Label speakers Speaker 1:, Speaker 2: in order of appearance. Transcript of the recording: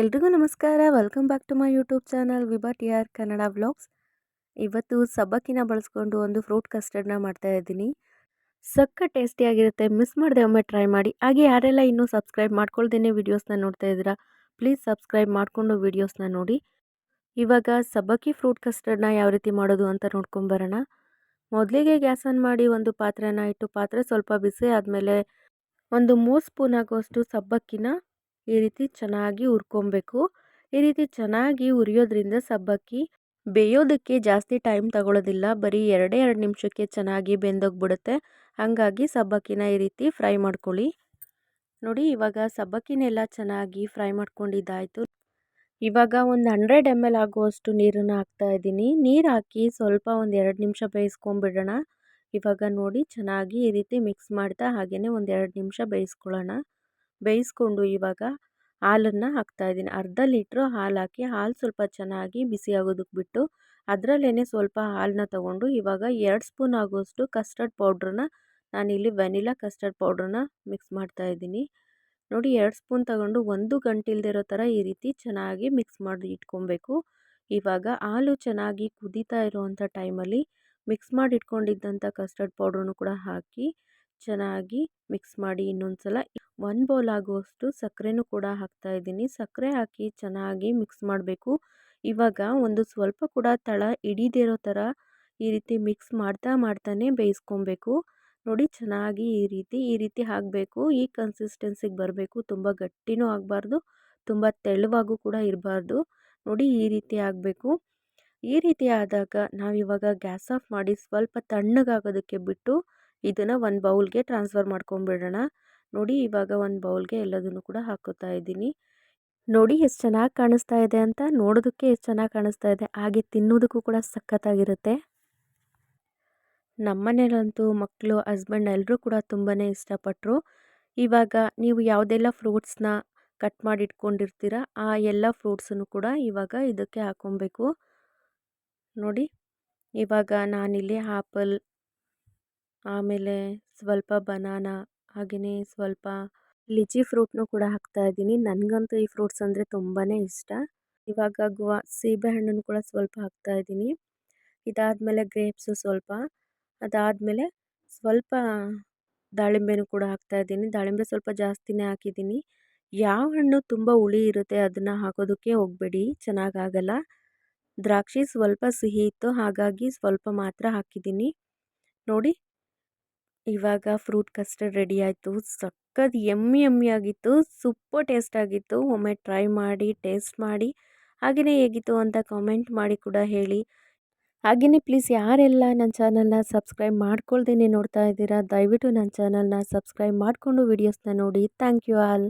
Speaker 1: ಎಲ್ರಿಗೂ ನಮಸ್ಕಾರ. Welcome back to my YouTube channel Vibha T R Kannada vlogs ಇವತ್ತು ಸಬ್ಬಕ್ಕಿನ ಬಳಸ್ಕೊಂಡು ಒಂದು ಫ್ರೂಟ್ ಕಸ್ಟರ್ಡ್ನ ಮಾಡ್ತಾ ಇದ್ದೀನಿ. ಸಕ್ಕ ಟೇಸ್ಟಿಯಾಗಿರುತ್ತೆ ಮಿಸ್ ಮಾಡದೆ ಒಮ್ಮೆ ಟ್ರೈ ಮಾಡಿ. ಹಾಗೆ ಯಾರೆಲ್ಲ ಇನ್ನೂ ಸಬ್ಸ್ಕ್ರೈಬ್ ಮಾಡ್ಕೊಳ್ದೇನೆ ವೀಡಿಯೋಸ್ನ ನೋಡ್ತಾ ಇದ್ದೀರಾ ಪ್ಲೀಸ್ ಸಬ್ಸ್ಕ್ರೈಬ್ ಮಾಡಿಕೊಂಡು ವೀಡಿಯೋಸ್ನ ನೋಡಿ. ಇವಾಗ ಸಬ್ಬಕ್ಕಿ ಫ್ರೂಟ್ ಕಸ್ಟರ್ಡ್ನ ಯಾವ ರೀತಿ ಮಾಡೋದು ಅಂತ ನೋಡ್ಕೊಂಬರೋಣ ಮೊದಲಿಗೆ ಗ್ಯಾಸ್ ಆನ್ ಮಾಡಿ ಒಂದು ಪಾತ್ರೆನ ಇಟ್ಟು ಪಾತ್ರೆ ಸ್ವಲ್ಪ ಬಿಸಿ ಆದಮೇಲೆ ಒಂದು ಮೂರು ಸ್ಪೂನ್ ಆಗುವಷ್ಟು ಸಬ್ಬಕ್ಕಿನ ಈ ರೀತಿ ಚೆನ್ನಾಗಿ ಹುರ್ಕೊಬೇಕು. ಈ ರೀತಿ ಚೆನ್ನಾಗಿ ಹುರಿಯೋದ್ರಿಂದ ಸಬ್ಬಕ್ಕಿ ಬೇಯೋದಕ್ಕೆ ಜಾಸ್ತಿ ಟೈಮ್ ತಗೊಳ್ಳೋದಿಲ್ಲ ಬರೀ ಎರಡೇ ಎರಡು ನಿಮಿಷಕ್ಕೆ ಚೆನ್ನಾಗಿ ಬೆಂದೋಗ್ಬಿಡುತ್ತೆ. ಹಾಗಾಗಿ ಸಬ್ಬಕ್ಕಿನ ಈ ರೀತಿ ಫ್ರೈ ಮಾಡ್ಕೊಳ್ಳಿ. ನೋಡಿ, ಇವಾಗ ಸಬ್ಬಕ್ಕಿನೆಲ್ಲ ಚೆನ್ನಾಗಿ ಫ್ರೈ ಮಾಡ್ಕೊಂಡಿದ್ದಾಯಿತು. ಇವಾಗ ಒಂದು ಹಂಡ್ರೆಡ್ ಎಂ ಎಲ್ ಆಗುವಷ್ಟು ನೀರನ್ನು ಹಾಕ್ತಾ ಇದ್ದೀನಿ. ನೀರು ಹಾಕಿ ಸ್ವಲ್ಪ ಒಂದು ಎರಡು ನಿಮಿಷ ಬೇಯಿಸ್ಕೊಂಬಿಡೋಣ. ಇವಾಗ ನೋಡಿ, ಚೆನ್ನಾಗಿ ಈ ರೀತಿ ಮಿಕ್ಸ್ ಮಾಡ್ತಾ ಹಾಗೆಯೇ ಒಂದು ಎರಡು ನಿಮಿಷ ಬೇಯಿಸ್ಕೊಳ್ಳೋಣ. ಬೇಯಿಸ್ಕೊಂಡು ಇವಾಗ ಹಾಲನ್ನು ಹಾಕ್ತಾಯಿದ್ದೀನಿ ಅರ್ಧ ಲೀಟ್ರು ಹಾಲು ಹಾಕಿ, ಹಾಲು ಸ್ವಲ್ಪ ಚೆನ್ನಾಗಿ ಬಿಸಿ ಆಗೋದಕ್ಕೆ ಬಿಟ್ಟು ಅದರಲ್ಲೇ ಸ್ವಲ್ಪ ಹಾಲನ್ನ ತೊಗೊಂಡು ಇವಾಗ ಎರಡು ಸ್ಪೂನ್ ಆಗೋಷ್ಟು ಕಸ್ಟರ್ಡ್ ಪೌಡ್ರನ್ನ ನಾನಿಲ್ಲಿ ವೆನಿಲಾ ಕಸ್ಟರ್ಡ್ ಪೌಡ್ರನ್ನ ಮಿಕ್ಸ್ ಮಾಡ್ತಾಯಿದ್ದೀನಿ ನೋಡಿ, ಎರಡು ಸ್ಪೂನ್ ತಗೊಂಡು ಒಂದು ಗಂಟೆ ಇಲ್ದಿರೋ ಥರ ಈ ರೀತಿ ಚೆನ್ನಾಗಿ ಮಿಕ್ಸ್ ಮಾಡಿ ಇಟ್ಕೊಬೇಕು. ಇವಾಗ ಹಾಲು ಚೆನ್ನಾಗಿ ಕುದೀತಾ ಇರುವಂಥ ಟೈಮಲ್ಲಿ ಮಿಕ್ಸ್ ಮಾಡಿ ಇಟ್ಕೊಂಡಿದ್ದಂಥ ಕಸ್ಟರ್ಡ್ ಪೌಡ್ರನ್ನು ಕೂಡ ಹಾಕಿ ಚೆನ್ನಾಗಿ ಮಿಕ್ಸ್ ಮಾಡಿ ಇನ್ನೊಂದು ಸಲ ಒಂದು ಬೌಲ್ ಆಗುವಷ್ಟು ಸಕ್ಕರೆನೂ ಕೂಡ ಹಾಕ್ತಾ ಇದ್ದೀನಿ. ಸಕ್ಕರೆ ಹಾಕಿ ಚೆನ್ನಾಗಿ ಮಿಕ್ಸ್ ಮಾಡಬೇಕು. ಇವಾಗ ಒಂದು ಸ್ವಲ್ಪ ಕೂಡ ತಳ ಹಿಡಿದಿರೋ ಥರ ಈ ರೀತಿ ಮಿಕ್ಸ್ ಮಾಡ್ತಾ ಮಾಡ್ತಾನೆ ಬೇಯಿಸ್ಕೊಬೇಕು. ನೋಡಿ ಚೆನ್ನಾಗಿ ಈ ರೀತಿ ಈ ರೀತಿ ಹಾಕಬೇಕು. ಈ ಕನ್ಸಿಸ್ಟೆನ್ಸಿಗೆ ಬರಬೇಕು. ತುಂಬ ಗಟ್ಟಿನೂ ಆಗಬಾರ್ದು, ತುಂಬ ತೆಳುವಾಗೂ ಕೂಡ ಇರಬಾರ್ದು. ನೋಡಿ ಈ ರೀತಿ ಆಗಬೇಕು ಈ ರೀತಿ ಆದಾಗ ನಾವಿವಾಗ ಗ್ಯಾಸ್ ಆಫ್ ಮಾಡಿ ಸ್ವಲ್ಪ ತಣ್ಣಗಾಗೋದಕ್ಕೆ ಬಿಟ್ಟು ಇದನ್ನು ಒಂದು ಬೌಲ್ಗೆ ಟ್ರಾನ್ಸ್ಫರ್ ಮಾಡ್ಕೊಂಬಿಡೋಣ ನೋಡಿ ಇವಾಗ ಒಂದು ಬೌಲ್ಗೆ ಎಲ್ಲದನ್ನು ಕೂಡ ಹಾಕೋತಾ ಇದ್ದೀನಿ. ನೋಡಿ ಎಷ್ಟು ಚೆನ್ನಾಗಿ ಕಾಣಿಸ್ತಾ ಇದೆ ಅಂತ ನೋಡೋದಕ್ಕೆ ಎಷ್ಟು ಚೆನ್ನಾಗಿ ಕಾಣಿಸ್ತಾ ಇದೆ. ಹಾಗೆ ತಿನ್ನೋದಕ್ಕೂ ಕೂಡ ಸಖತ್ತಾಗಿರುತ್ತೆ. ನಮ್ಮನೇಲಂತೂ ಮಕ್ಕಳು ಹಸ್ಬೆಂಡ್ ಎಲ್ಲರೂ ಕೂಡ ತುಂಬಾ ಇಷ್ಟಪಟ್ಟರು ಇವಾಗ ನೀವು ಯಾವುದೆಲ್ಲ ಫ್ರೂಟ್ಸ್ನ ಕಟ್ ಮಾಡಿ ಇಟ್ಕೊಂಡಿರ್ತೀರ ಆ ಎಲ್ಲ ಫ್ರೂಟ್ಸನ್ನು ಕೂಡ ಇವಾಗ ಇದಕ್ಕೆ ಹಾಕೊಬೇಕು. ನೋಡಿ, ಇವಾಗ ನಾನಿಲ್ಲಿ ಆ್ಯಪಲ್ ಆಮೇಲೆ ಸ್ವಲ್ಪ ಬನಾನಾ ಹಾಗೆಯೇ ಸ್ವಲ್ಪ ಲಿಚಿ ಫ್ರೂಟ್ನು ಕೂಡ ಹಾಕ್ತಾ ಇದ್ದೀನಿ. ನನಗಂತೂ ಈ ಫ್ರೂಟ್ಸ್ ಅಂದರೆ ತುಂಬಾ ಇಷ್ಟ. ಇವಾಗ ಗುವಾ ಸೀಬೆಹಣ್ಣನ್ನು ಕೂಡ ಸ್ವಲ್ಪ ಹಾಕ್ತಾ ಇದ್ದೀನಿ. ಇದಾದಮೇಲೆ ಗ್ರೇಪ್ಸು ಸ್ವಲ್ಪ. ಅದಾದಮೇಲೆ ಸ್ವಲ್ಪ ದಾಳಿಂಬೆನೂ ಕೂಡ ಹಾಕ್ತಾ ಇದ್ದೀನಿ. ದಾಳಿಂಬೆ ಸ್ವಲ್ಪ ಜಾಸ್ತಿನೇ ಹಾಕಿದ್ದೀನಿ. ಯಾವ ಹಣ್ಣು ತುಂಬ ಹುಳಿ ಇರುತ್ತೆ ಅದನ್ನು ಹಾಕೋದಕ್ಕೆ ಹೋಗಬೇಡಿ, ಚೆನ್ನಾಗಾಗಲ್ಲ. ದ್ರಾಕ್ಷಿ ಸ್ವಲ್ಪ ಸಿಹಿ ಇತ್ತು, ಹಾಗಾಗಿ ಸ್ವಲ್ಪ ಮಾತ್ರ ಹಾಕಿದ್ದೀನಿ. ನೋಡಿ ಇವಾಗ ಫ್ರೂಟ್ ಕಸ್ಟರ್ಡ್ ರೆಡಿ ಆಯಿತು. ಸಖತ್ ಎಮ್ಮಿ ಎಮ್ಮಿ ಆಗಿತ್ತು. ಸೂಪರ್ ಟೇಸ್ಟ್ ಆಗಿತ್ತು. ಒಮ್ಮೆ ಟ್ರೈ ಮಾಡಿ, ಟೇಸ್ಟ್ ಮಾಡಿ. ಹಾಗೆಯೇ ಹೇಗಿತ್ತು ಅಂತ ಕಾಮೆಂಟ್ ಮಾಡಿ ಕೂಡ ಹೇಳಿ. ಹಾಗೆಯೇ ಪ್ಲೀಸ್ ಯಾರೆಲ್ಲ ನನ್ನ ಚಾನಲ್ನ ಸಬ್ಸ್ಕ್ರೈಬ್ ಮಾಡ್ಕೊಳ್ದೇ ನೋಡ್ತಾ ಇದ್ದೀರಾ, ದಯವಿಟ್ಟು ನನ್ನ ಚಾನಲ್ನ ಸಬ್ಸ್ಕ್ರೈಬ್ ಮಾಡಿಕೊಂಡು ವೀಡಿಯೋಸ್ನ ನೋಡಿ. Thank you all.